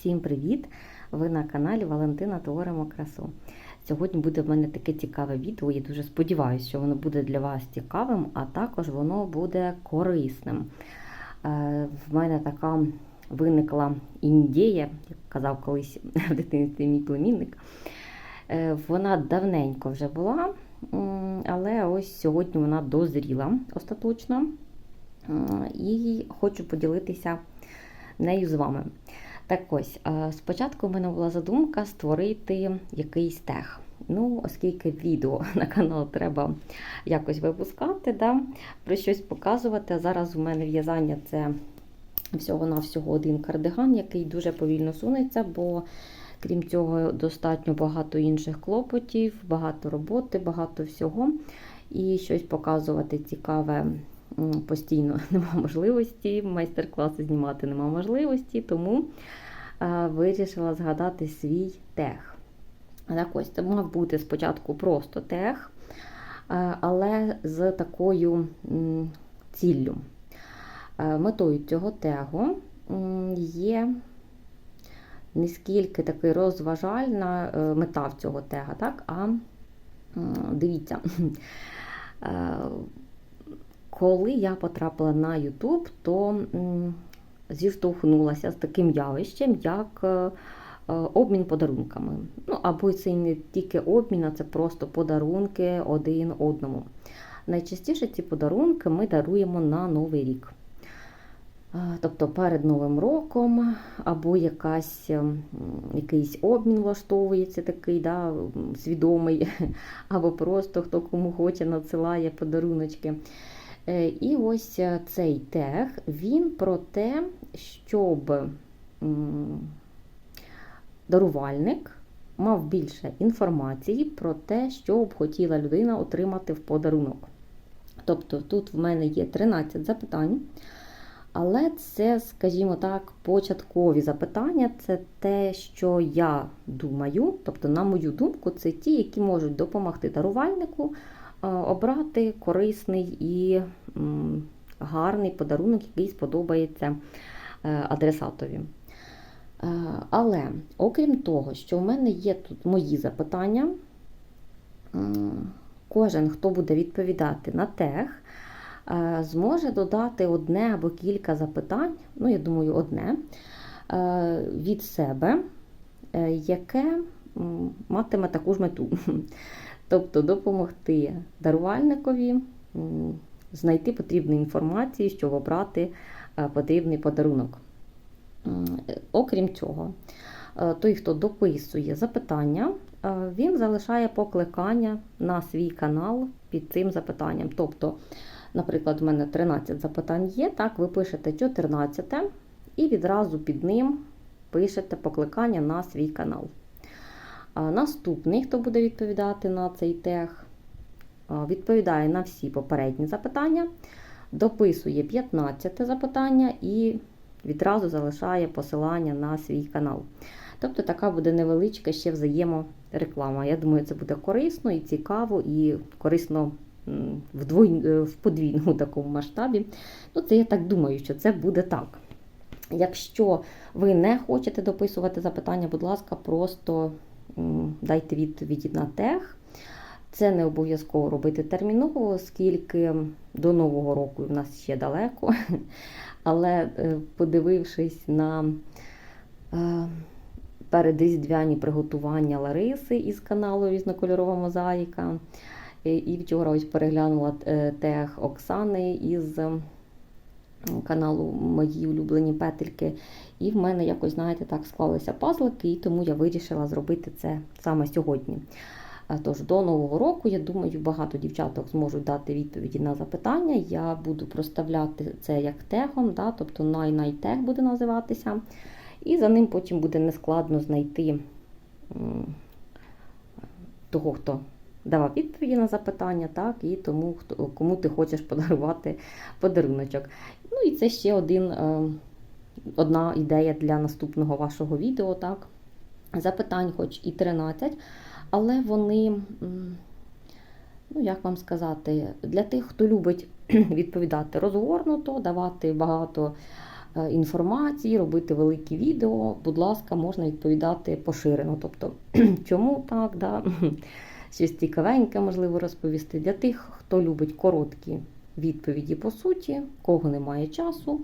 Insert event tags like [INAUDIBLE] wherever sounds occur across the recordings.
Всім привіт! Ви на каналі Валентина Творимо красу. Сьогодні буде в мене таке цікаве відео. Я дуже сподіваюся, що воно буде для вас цікавим, а також воно буде корисним. Е, В мене така виникла ідея, як казав колись в дитинстві мій племінник. Е, Вона давненько вже була, але ось сьогодні вона дозріла остаточно. І хочу поділитися нею з вами. Так ось, е, спочатку в мене була задумка створити якийсь тег. Ну, оскільки відео [LAUGHS] на канал треба якось випускати, да, про щось показувати. Зараз у мене в'язання це всього-навсього один кардиган, який дуже повільно сунеться, бо крім цього, достатньо багато інших клопотів, багато роботи, багато всього. І щось показувати цікаве постійно [LAUGHS] нема можливості, майстер-класи знімати нема можливості, тому е, вирішила згадати свій тег. Так ось, це мав бути спочатку просто тег, е, але з такою ціллю. Е, Метою цього тегу є не скільки такий розважальна мета в цього тега, так? а дивіться. [LAUGHS] Коли я потрапила на YouTube, то зіштовхнулася з таким явищем, як е, е, обмін подарунками. Ну, або це не тільки обмін, а це просто подарунки один одному. Найчастіше ці подарунки ми даруємо на Новий рік. Е, Тобто перед Новим роком, або якась, якийсь обмін влаштовується такий, да, свідомий, [LAUGHS] або просто хто кому хоче надсилає подаруночки. Е, І ось е, цей тег, він про те, щоб дарувальник мав більше інформації про те, що б хотіла людина отримати в подарунок. Тобто тут в мене є 13 запитань. Але це, скажімо так, початкові запитання це те, що я думаю, тобто, на мою думку, це ті, які можуть допомогти дарувальнику обрати корисний і гарний подарунок, який сподобається е, адресатові. Е, Але, окрім того, що в мене є тут мої запитання, кожен, хто буде відповідати на тег, е, зможе додати одне або кілька запитань, ну, я думаю, одне, е, від себе, е, яке матиме таку ж мету. Тобто допомогти дарувальникові знайти потрібну інформацію, щоб обрати е, потрібний подарунок. Окрім цього, е, той, хто дописує запитання, е, він залишає покликання на свій канал під цим запитанням. Тобто, наприклад, у мене 13 запитань є, так, ви пишете 14 і відразу під ним пишете покликання на свій канал. Наступний, хто буде відповідати на цей тег, відповідає на всі попередні запитання, дописує 15 запитання і відразу залишає посилання на свій канал. Тобто така буде невеличка ще взаємореклама. Я думаю, це буде корисно і цікаво, і корисно е, в подвійному такому масштабі. Ну, це я так думаю, що це буде так. Якщо ви не хочете дописувати запитання, будь ласка, просто дайте відповіді на тег. Це не обов'язково робити терміново, оскільки до Нового року в нас ще далеко. [LAUGHS] Але е, подивившись на е, передріздвяні приготування Лариси із каналу Різнокольорова мозаїка, і- вчора ось переглянула е, тег Оксани із каналу Мої улюблені петельки. І в мене якось, знаєте, так склалися пазлики, і тому я вирішила зробити це саме сьогодні. Тож до нового року, я думаю, багато дівчаток зможуть дати відповіді на запитання. Я буду проставляти це як тегом, да, тобто най-най-тег буде називатися. І за ним потім буде нескладно знайти того, хто давав відповіді на запитання, так, і тому, кому ти хочеш подарувати подаруночок. Ну і це ще один, е, одна ідея для наступного вашого відео. так. Запитань, хоч і 13, але вони, ну як вам сказати, для тих, хто любить [CLEARS THROAT] відповідати розгорнуто, давати багато е, інформації, робити великі відео, будь ласка, можна відповідати поширено. Тобто, [CLEARS THROAT] чому так, да? [CLEARS THROAT] щось цікавеньке можливо розповісти для тих, хто любить короткі відповіді по суті, кого немає часу.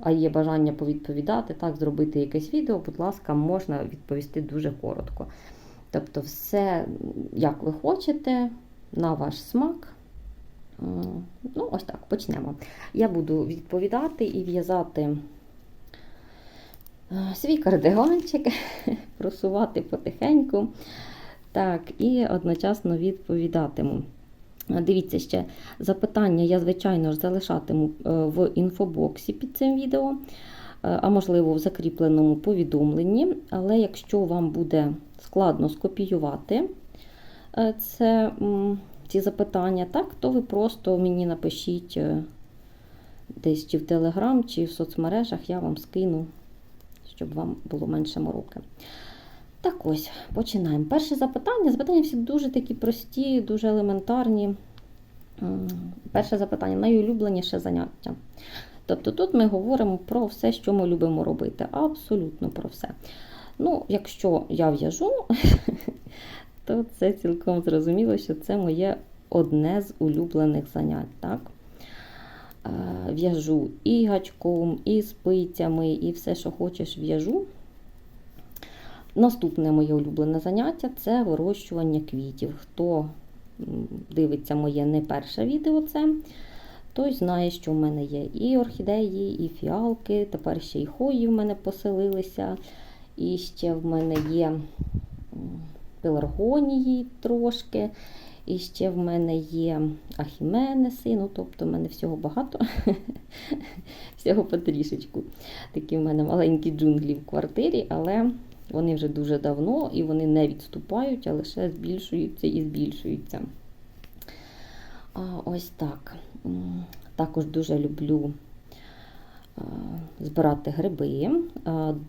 А є бажання повідповідати, так, зробити якесь відео, будь ласка, можна відповісти дуже коротко. Тобто, все, як ви хочете, на ваш смак. Ну, ось так, почнемо. Я буду відповідати і в'язати свій кардиганчик, [LAUGHS] просувати потихеньку. Так, і одночасно відповідатиму. Дивіться ще запитання, я, звичайно ж, залишатиму в інфобоксі під цим відео, а можливо, в закріпленому повідомленні. Але якщо вам буде складно скопіювати це, ці запитання, так, то ви просто мені напишіть десь чи в Телеграм, чи в соцмережах, я вам скину, щоб вам було менше мороки. Так ось, починаємо. Перше запитання. Запитання всі дуже такі прості, дуже елементарні. Перше запитання найулюбленіше заняття. Тобто тут ми говоримо про все, що ми любимо робити. Абсолютно про все. Ну, якщо я в'яжу, [LAUGHS] то це цілком зрозуміло, що це моє одне з улюблених занять. так? В'яжу і гачком, і спицями, і все, що хочеш, в'яжу. Наступне моє улюблене заняття це вирощування квітів. Хто дивиться моє не перше відео, це, той знає, що в мене є і орхідеї, і фіалки. Тепер ще і хої в мене поселилися. І ще в мене є пеларгонії трошки. І ще в мене є ахіменеси, ну, тобто в мене всього багато, [LAUGHS] всього потрішечку. Такі в мене маленькі джунглі в квартирі, але вони вже дуже давно і вони не відступають, а лише збільшуються і збільшуються. Ось так. Також дуже люблю збирати гриби,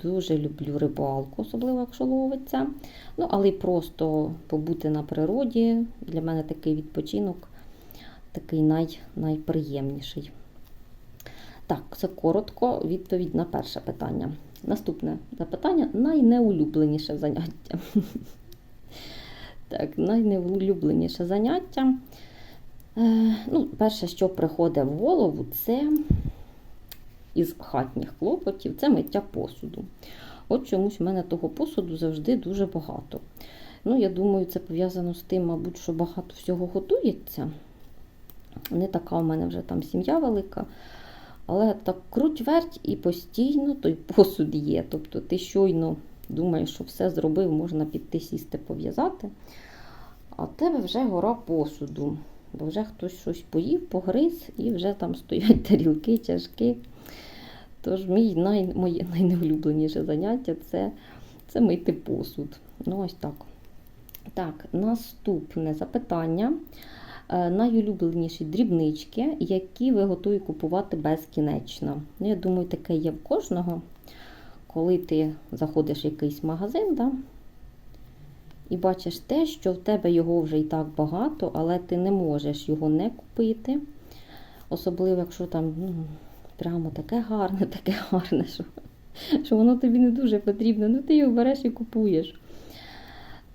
дуже люблю рибалку, особливо якщо ловиться. Ну, але й просто побути на природі. Для мене такий відпочинок такий най, найприємніший. Так, це коротко відповідь на перше питання. Наступне запитання найнеулюбленіше заняття. Так, найнеулюбленіше заняття. Е, ну, Перше, що приходить в голову, це із хатніх клопотів, це миття посуду. От чомусь в мене того посуду завжди дуже багато. Ну, Я думаю, це пов'язано з тим, мабуть, що багато всього готується. Не така у мене вже там сім'я велика. Але так круть верть і постійно той посуд є. Тобто ти щойно думаєш, що все зробив, можна піти сісти, пов'язати. А тебе вже гора посуду. Бо вже хтось щось поїв, погриз, і вже там стоять [LAUGHS] тарілки, чашки. Тож, мій най, моє найнеулюбленіше заняття це це мити посуд. Ну, ось так. Так, наступне запитання. Е, найулюбленіші дрібнички, які ви готові купувати безкінечно. Ну, Я думаю, таке є в кожного. Коли ти заходиш в якийсь магазин, да, і бачиш те, що в тебе його вже і так багато, але ти не можеш його не купити. Особливо, якщо там ну, прямо таке гарне, [LAUGHS] таке гарне, що що воно тобі не дуже потрібно, ну ти його береш і купуєш.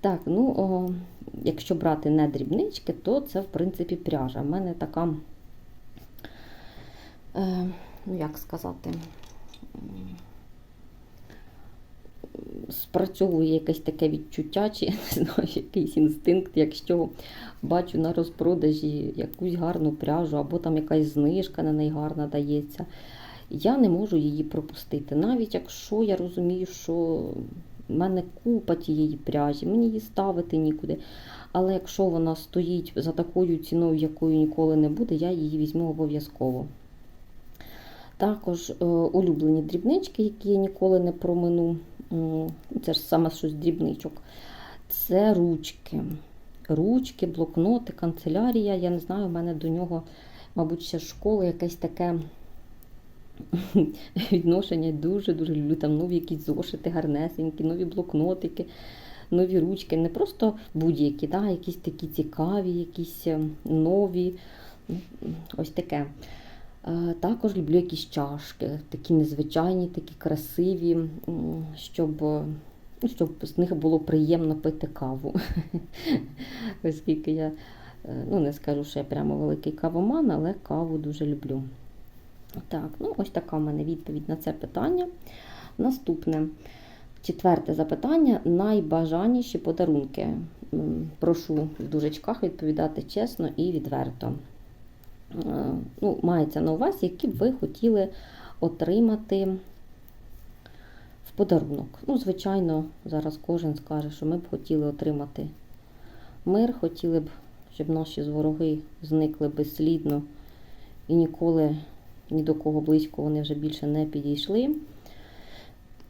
Так, ну, о, якщо брати не дрібнички, то це, в принципі, пряжа. У мене така, е, ну, як сказати, спрацьовує якесь таке відчуття, чи [LAUGHS] я не знаю, якийсь інстинкт, якщо бачу на розпродажі якусь гарну пряжу, або там якась знижка на неї гарна дається. Я не можу її пропустити. Навіть якщо я розумію, що в мене купа тієї пряжі, мені її ставити нікуди. Але якщо вона стоїть за такою ціною, якою ніколи не буде, я її візьму обов'язково. Також е, улюблені дрібнички, які я ніколи не промину. Це ж саме щось дрібничок. Це ручки. Ручки, блокноти, канцелярія. Я не знаю, у мене до нього, мабуть, ще школи якесь таке [LAUGHS] відношення дуже-дуже люблю. Там нові якісь зошити, гарнесенькі, нові блокнотики, нові ручки. Не просто будь-які, да, якісь такі цікаві, якісь ем, нові. Ось таке. Е, Також люблю якісь чашки, такі незвичайні, такі красиві, щоб, ну, щоб з них було приємно пити каву. [LAUGHS] Оскільки я е, ну, не скажу, що я прямо великий кавоман, але каву дуже люблю. Так, ну ось така в мене відповідь на це питання. Наступне. Четверте запитання: найбажаніші подарунки. Прошу в дужечках відповідати чесно і відверто. Е, Ну, мається на увазі, які б ви хотіли отримати в подарунок. Ну, звичайно, зараз кожен скаже, що ми б хотіли отримати мир, хотіли б, щоб наші вороги зникли безслідно і ніколи ні до кого близько вони вже більше не підійшли.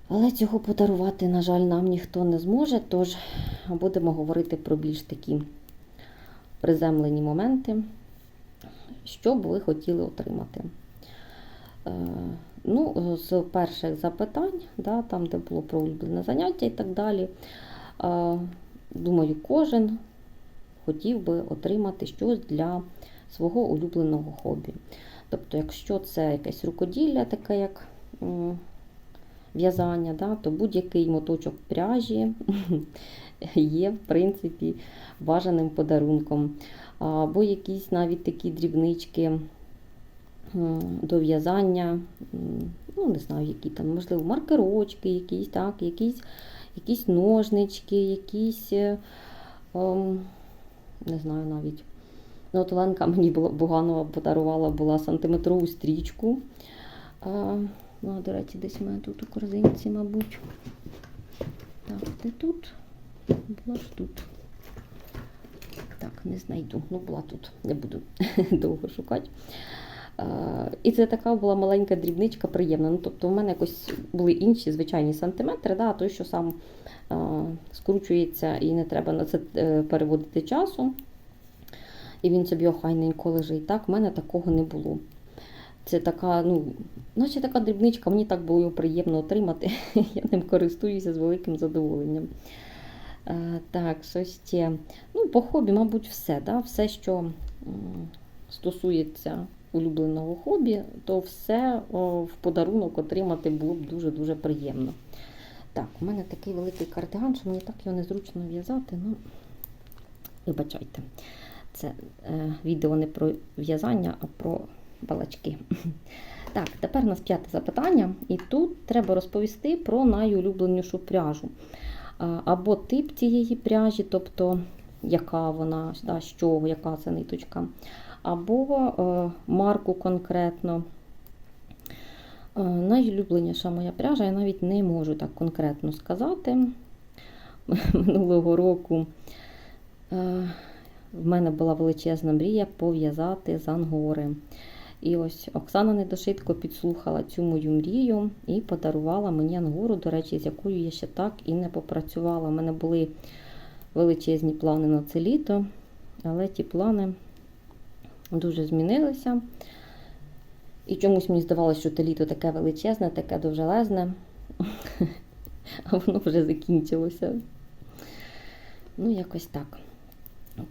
Але цього подарувати, на жаль, нам ніхто не зможе, тож будемо говорити про більш такі приземлені моменти, що б ви хотіли отримати. Е, Ну, з перших запитань, да, там, де було про улюблене заняття і так далі, е, думаю, кожен хотів би отримати щось для свого улюбленого хобі. Тобто, якщо це якесь рукоділля, таке як в'язання, да, то будь-який моточок пряжі [LAUGHS] є, в принципі, бажаним подарунком. Або якісь навіть такі дрібнички до в'язання, ну, не знаю, які там, можливо, маркерочки, якісь, так, якісь, якісь ножнички, якісь, ем, не знаю навіть. Ну, от Оленка мені Буганова подарувала була сантиметрову стрічку. А, ну, до речі, десь у мене тут у корзинці, мабуть. Так, де тут? Була ж тут. Так, не знайду. Ну, була тут, не буду [LAUGHS] довго шукати. А, і це така була маленька дрібничка, приємна. Ну, тобто, у мене якось були інші звичайні сантиметри, да, той, що сам а, скручується і не треба на це е, переводити часу. І він собі охайненько лежить. Так, в мене такого не було. Це така, ну, наче така дрібничка, мені так було приємно отримати. [LAUGHS] Я ним користуюся з великим задоволенням. Е, так, що ще? Ну, по хобі, мабуть, все. Да? Все, що стосується улюбленого хобі, то все в подарунок отримати було б дуже-дуже приємно. Так, у мене такий великий кардиган, що мені так його незручно в'язати. Ну, вибачайте. Це е, відео не про в'язання, а про балачки. [LAUGHS] Так, тепер у нас п'яте запитання, і тут треба розповісти про найулюбленішу пряжу. Або тип цієї пряжі, тобто яка вона, да, з чого, яка це ниточка, або е, марку конкретно. Е, найулюбленіша моя пряжа, я навіть не можу так конкретно сказати. [LAUGHS] Минулого року. Е, в мене була величезна мрія пов'язати з ангори. І ось Оксана Недошитко підслухала цю мою мрію і подарувала мені ангору, до речі, з якою я ще так і не попрацювала. У мене були величезні плани на це літо, але ті плани дуже змінилися. І чомусь мені здавалося, що те літо таке величезне, таке довжелезне, [LAUGHS] а воно вже закінчилося. Ну, якось так.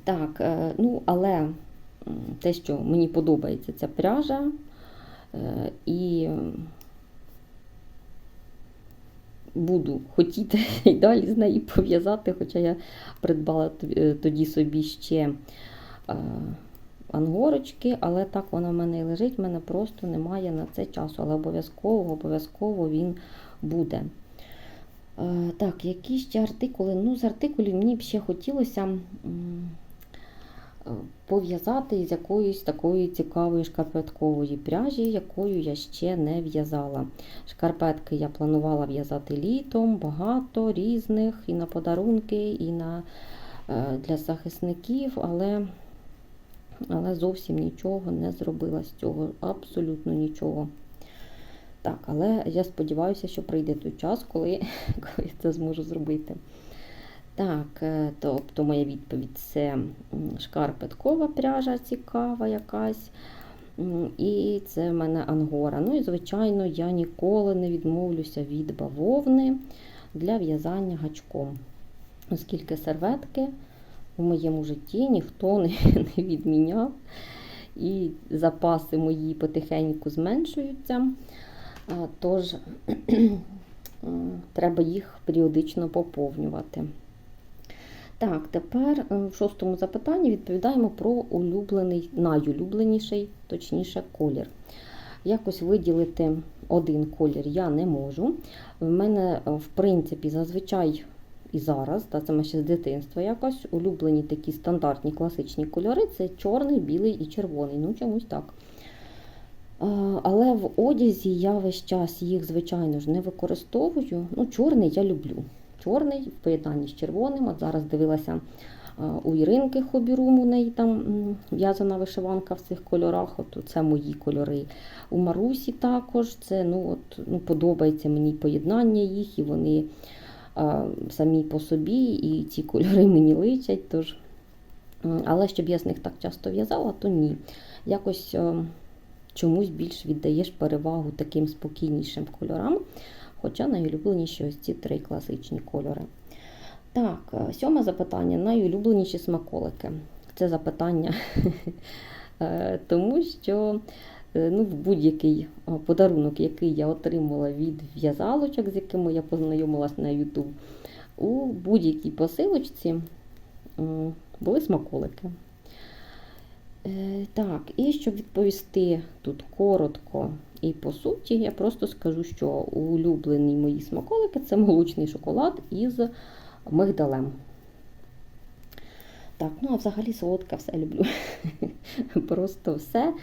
Так, е, ну, але те, що мені подобається ця пряжа, е, і буду хотіти [LAUGHS] і далі з неї пов'язати, хоча я придбала е, тоді собі ще ангорочки, але так вона в мене і лежить, в мене просто немає на це часу, але обов'язково обов'язково він буде. Так, які ще артикули? Ну, з артикулів мені б ще хотілося пов'язати з якоюсь такої цікавої шкарпеткової пряжі, якою я ще не в'язала. Шкарпетки я планувала в'язати літом, багато різних, і на подарунки, і на, е, для захисників, але, але зовсім нічого не зробила з цього, абсолютно нічого. Так, але я сподіваюся, що прийде той час, коли, [LAUGHS] коли це зможу зробити. Так, е, тобто моя відповідь це шкарпеткова пряжа цікава якась. І це в мене ангора. Ну і, звичайно, я ніколи не відмовлюся від бавовни для в'язання гачком. Оскільки серветки в моєму житті ніхто [LAUGHS] не, відміняв. і запаси мої потихеньку зменшуються. Тож [CLEARS THROAT] треба їх періодично поповнювати. Так, тепер е, в шостому запитанні відповідаємо про улюблений, найулюбленіший, точніше, колір. Якось виділити один колір я не можу. В мене, е, в принципі, зазвичай і зараз, та це ми ще з дитинства якось, улюблені такі стандартні класичні кольори це чорний, білий і червоний. Ну, чомусь так. Е, Але в одязі я весь час їх, звичайно ж, не використовую. Ну, чорний я люблю. Чорний в поєднанні з червоним. От зараз дивилася е, у Іринки Хобірум, у неї там в'язана вишиванка в цих кольорах. От це мої кольори. У Марусі також це ну, от, ну, подобається мені поєднання їх, і вони е, самі по собі, і ці кольори мені личать. Тож. Але щоб я з них так часто в'язала, то ні. Якось е, чомусь більш віддаєш перевагу таким спокійнішим кольорам. Хоча найулюбленіші ось ці три класичні кольори. Так, е, сьоме запитання: найулюбленіші смаколики. Це запитання, [LAUGHS] е, тому що е, ну, будь-який подарунок, який я отримала від в'язалочок, з якими я познайомилась на YouTube, у будь-якій посилочці були смаколики. Так, і щоб відповісти тут коротко і по суті, я просто скажу, що улюблені мої смаколики це молочний шоколад із мигдалем. Так, ну а взагалі солодке все люблю. [LAUGHS] Просто все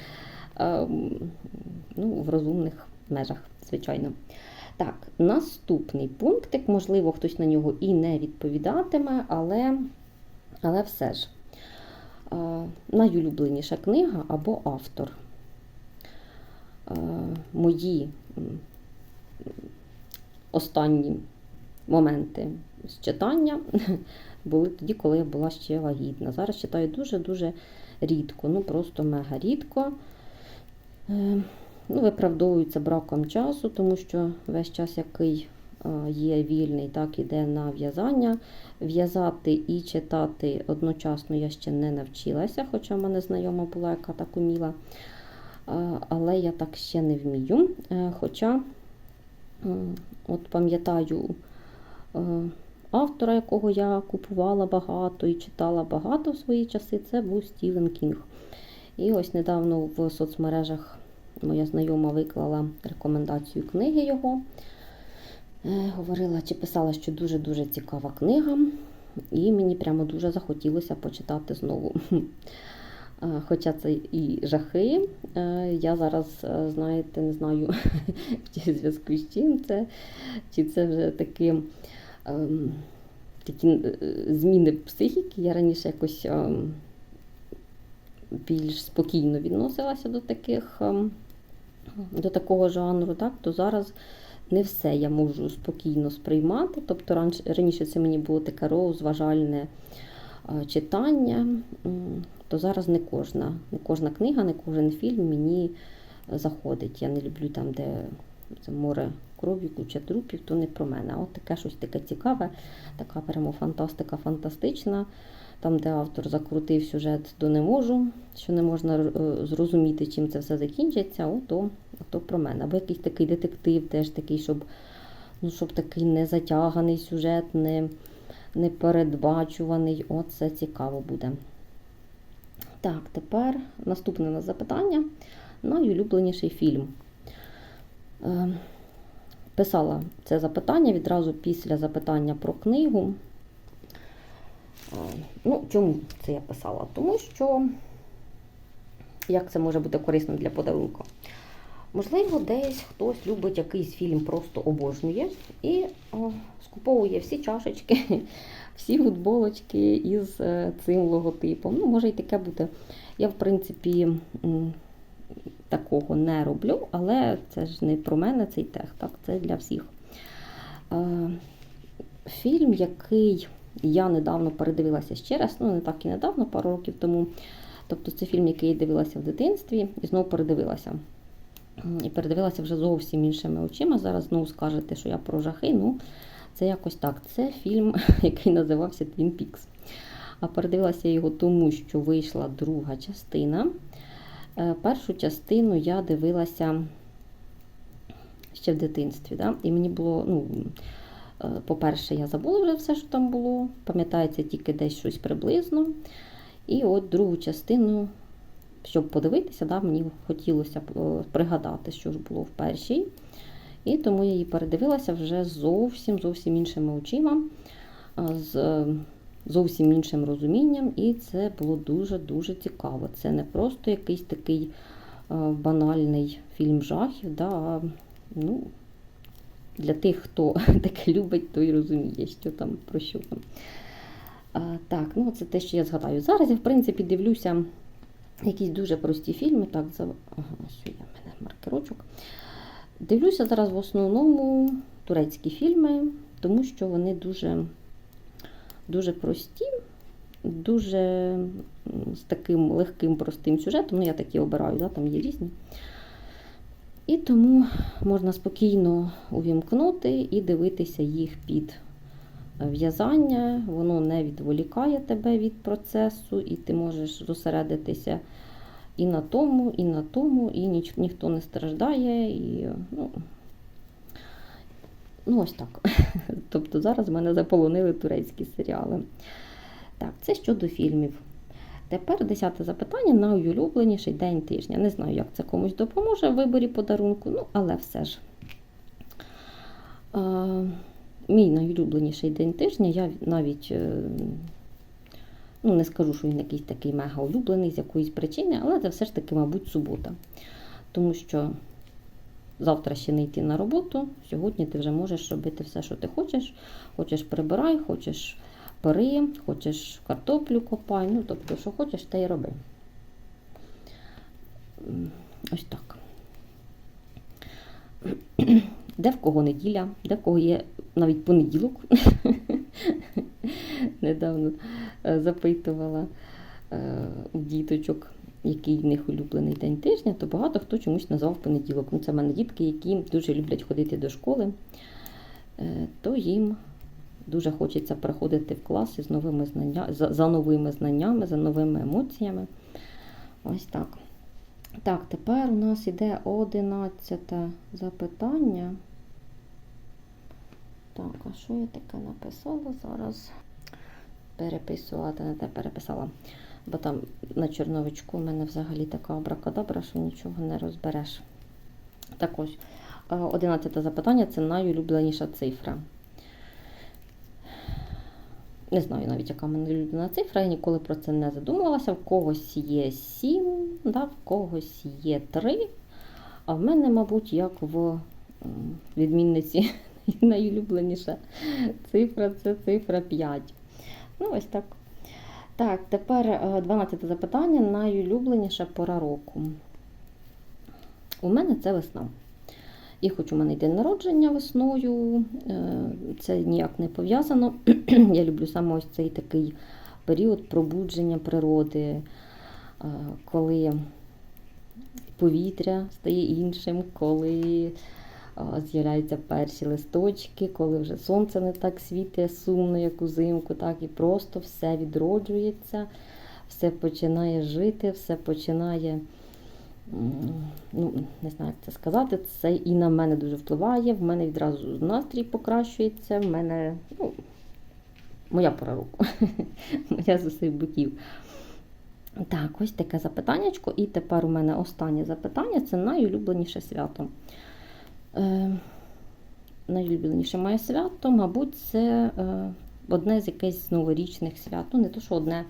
ем, ну, в розумних межах, звичайно. Так, наступний пунктик, можливо, хтось на нього і не відповідатиме, але, але все ж. Е, найулюбленіша книга або автор. Е, Мої останні моменти з читання [LAUGHS] були тоді, коли я була ще вагітна. Зараз читаю дуже-дуже рідко, ну просто мега рідко. Е, Ну, Виправдовується браком часу, тому що весь час, який е, є вільний, так іде на в'язання. В'язати і читати одночасно я ще не навчилася, хоча в мене знайома була, яка так уміла. Е, Але я так ще не вмію. Е, Хоча, от пам'ятаю е, автора, якого я купувала багато і читала багато в свої часи, це був Стівен Кінг. І ось недавно в соцмережах моя знайома виклала рекомендацію книги його. Е, Говорила чи писала, що дуже-дуже цікава книга, і мені прямо дуже захотілося почитати знову. Е, Хоча це і жахи. Е, Я зараз, е, знаєте, не знаю, [LAUGHS] в зв'язку з чим це, чи це вже такі, ем, такі е, зміни психіки. Я раніше якось ем, більш спокійно відносилася до таких, ем, до такого жанру, так, то зараз не все я можу спокійно сприймати. Тобто раніше, це мені було таке розважальне читання, то зараз не кожна, не кожна книга, не кожен фільм мені заходить. Я не люблю там, де це море крові, куча трупів, то не про мене. От таке щось таке цікаве, така прямо фантастика, фантастична. Там, де автор закрутив сюжет до не можу, що не можна е, зрозуміти, чим це все закінчиться, о, то, то про мене. Або якийсь такий детектив, теж такий, щоб, ну, щоб такий не затяганий сюжет, не, не передбачуваний. От цікаво буде. Так, тепер наступне на запитання. Найулюбленіший фільм. Е, Писала це запитання відразу після запитання про книгу. Е, Ну, чому це я писала? Тому що як це може бути корисно для подарунку? Можливо, десь хтось любить якийсь фільм, просто обожнює і о, скуповує всі чашечки, [LAUGHS] всі футболочки із е, цим логотипом. Ну, може і таке бути. Я, в принципі, такого не роблю, але це ж не про мене цей тех, так, це для всіх. Е, Фільм, який я недавно передивилася ще раз, ну не так і недавно, пару років тому. Тобто це фільм, який я дивилася в дитинстві, і знову передивилася. І передивилася вже зовсім іншими очима. Зараз знову скажете, що я про жахи. Ну, це якось так. Це фільм, [LAUGHS] який називався Twin Peaks. А передивилася його тому, що вийшла друга частина. Е, Першу частину я дивилася ще в дитинстві. Да? І мені було, ну, е, по-перше, я забула вже все, що там було. Пам'ятається тільки десь щось приблизно. І от другу частину, щоб подивитися, да, мені хотілося е, пригадати, що ж було в першій. І тому я її передивилася вже зовсім зовсім іншими очима, з е, зовсім іншим розумінням, і це було дуже-дуже цікаво. Це не просто якийсь такий е, банальний фільм жахів, да, а ну, для тих, хто [LAUGHS] таке любить, той розуміє, що там про що там. Так, ну це те, що я згадаю. Зараз я, в принципі, дивлюся якісь дуже прості фільми. Так, за... ага, що є в мене маркерочок. Дивлюся зараз в основному турецькі фільми, тому що вони дуже, дуже прості, дуже з таким легким, простим сюжетом. Ну, я такі обираю, да, там є різні. І тому можна спокійно увімкнути і дивитися їх під в'язання. Воно не відволікає тебе від процесу, і ти можеш зосередитися і на тому, і на тому, і ніч, ніхто не страждає. І, ну, ну, ось так. [LAUGHS] Тобто зараз мене заполонили турецькі серіали. Так, це щодо фільмів. Тепер десяте запитання на улюбленіший день тижня. Не знаю, як це комусь допоможе в виборі подарунку, ну, але все ж. Мій найулюбленіший день тижня, я навіть е, ну, не скажу, що він якийсь такий мега улюблений з якоїсь причини, але це все ж таки, мабуть, субота. Тому що завтра ще не йти на роботу, сьогодні ти вже можеш робити все, що ти хочеш. Хочеш прибирай, хочеш пори, хочеш картоплю копай, ну, тобто, що хочеш, те й роби. Ось так. Де в кого неділя, де в кого є навіть понеділок. [LAUGHS] Недавно е, запитувала е, у діточок, який в них улюблений день тижня, то багато хто чомусь назвав понеділок. Ну, це в мене дітки, які дуже люблять ходити до школи, Е, то їм дуже хочеться приходити в класи з новими знання, за новими знаннями, за новими емоціями. Ось так. Так, тепер у нас іде одинадцяте запитання. Так, а що я таке написала зараз? Переписувати, не те переписала. Бо там на чорновичку в мене взагалі така абракадабра, що нічого не розбереш. Так ось, е, одинадцяте запитання це найулюбленіша цифра. Не знаю навіть, яка в мене улюблена цифра, я ніколи про це не задумувалася. В когось є 7, да, в когось є 3, а в мене, мабуть, як в відмінниці [LAUGHS] найулюбленіша цифра це цифра 5. Ну, ось так. Так, тепер е, 12 запитання. Найулюбленіша пора року. У мене це весна. І хоч у мене день народження весною, е, це ніяк не пов'язано. [CLEARS THROAT] Я люблю саме ось цей такий період пробудження природи, е, коли повітря стає іншим, коли е, з'являються перші листочки, коли вже сонце не так світить сумно, як узимку, так і просто все відроджується, все починає жити, все починає. Ну, не знаю, як це сказати, це і на мене дуже впливає. В мене відразу настрій покращується, в мене ну, моя пора року, [LAUGHS] моя з усіх боків. Так, ось таке запитаннячко. І тепер у мене останнє запитання це найулюбленіше свято. Е, найулюбленіше моє свято, мабуть, це е, одне з якихось новорічних свят. Ну, не то, що одне,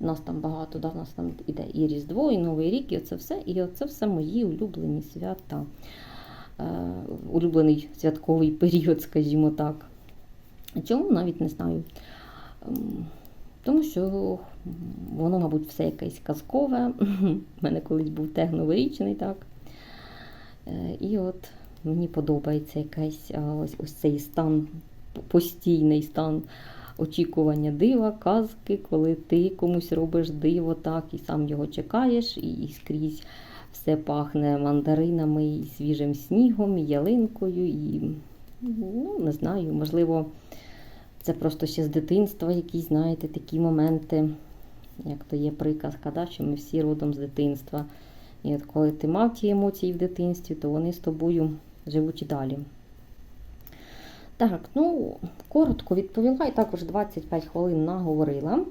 нас там багато, да, у нас там іде і Різдво, і Новий рік, і оце все. І оце все мої улюблені свята. Е, улюблений святковий період, скажімо так. Чому навіть не знаю. Ем, Тому що воно, мабуть, все якесь казкове. У мене колись був тег новорічний, так. Е, І от мені подобається якийсь ось, ось цей стан, постійний стан очікування дива, казки, коли ти комусь робиш диво так, і сам його чекаєш, і, і скрізь все пахне мандаринами, і свіжим снігом, і ялинкою, і ну, не знаю, можливо, це просто ще з дитинства якісь, знаєте, такі моменти, як то є приказка, да, що ми всі родом з дитинства. І от коли ти мав ті емоції в дитинстві, то вони з тобою живуть і далі. Так, ну, коротко відповіла і також 25 хвилин наговорила.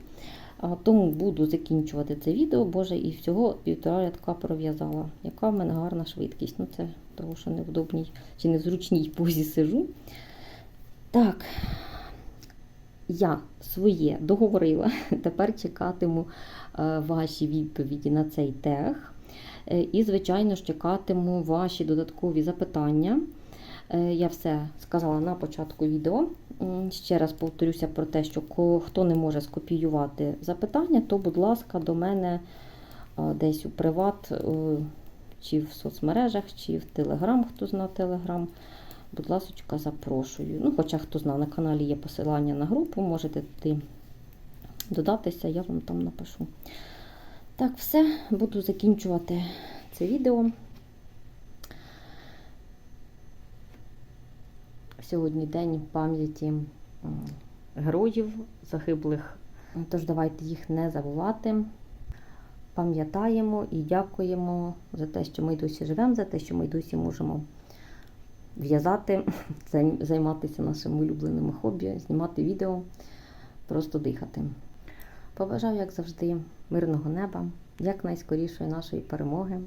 Тому буду закінчувати це відео, боже, і всього півтора рядка пров'язала. Яка в мене гарна швидкість. Ну, це того, що не в удобній чи незручній позі сижу. Так, я своє договорила. [LAUGHS] Тепер чекатиму е, ваші відповіді на цей тег. Е, І, звичайно ж, чекатиму ваші додаткові запитання. Е, Я все сказала на початку відео. Ще раз повторюся про те, що хто не може скопіювати запитання, то, будь ласка, до мене е, десь у приват, е, чи в соцмережах, чи в Телеграм, хто зна Телеграм. Будь ласка, запрошую. Ну, хоча хто знає, на каналі є посилання на групу, можете туди додатися, я вам там напишу. Так, все, буду закінчувати це відео. Сьогодні день пам'яті героїв загиблих. Тож давайте їх не забувати. Пам'ятаємо і дякуємо за те, що ми досі живемо, за те, що ми досі можемо в'язати, [LAUGHS] займатися нашими улюбленими хобі, знімати відео, просто дихати. Побажаю, як завжди, мирного неба, якнайскорішої нашої перемоги.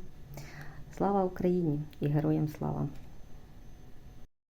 Слава Україні і героям слава!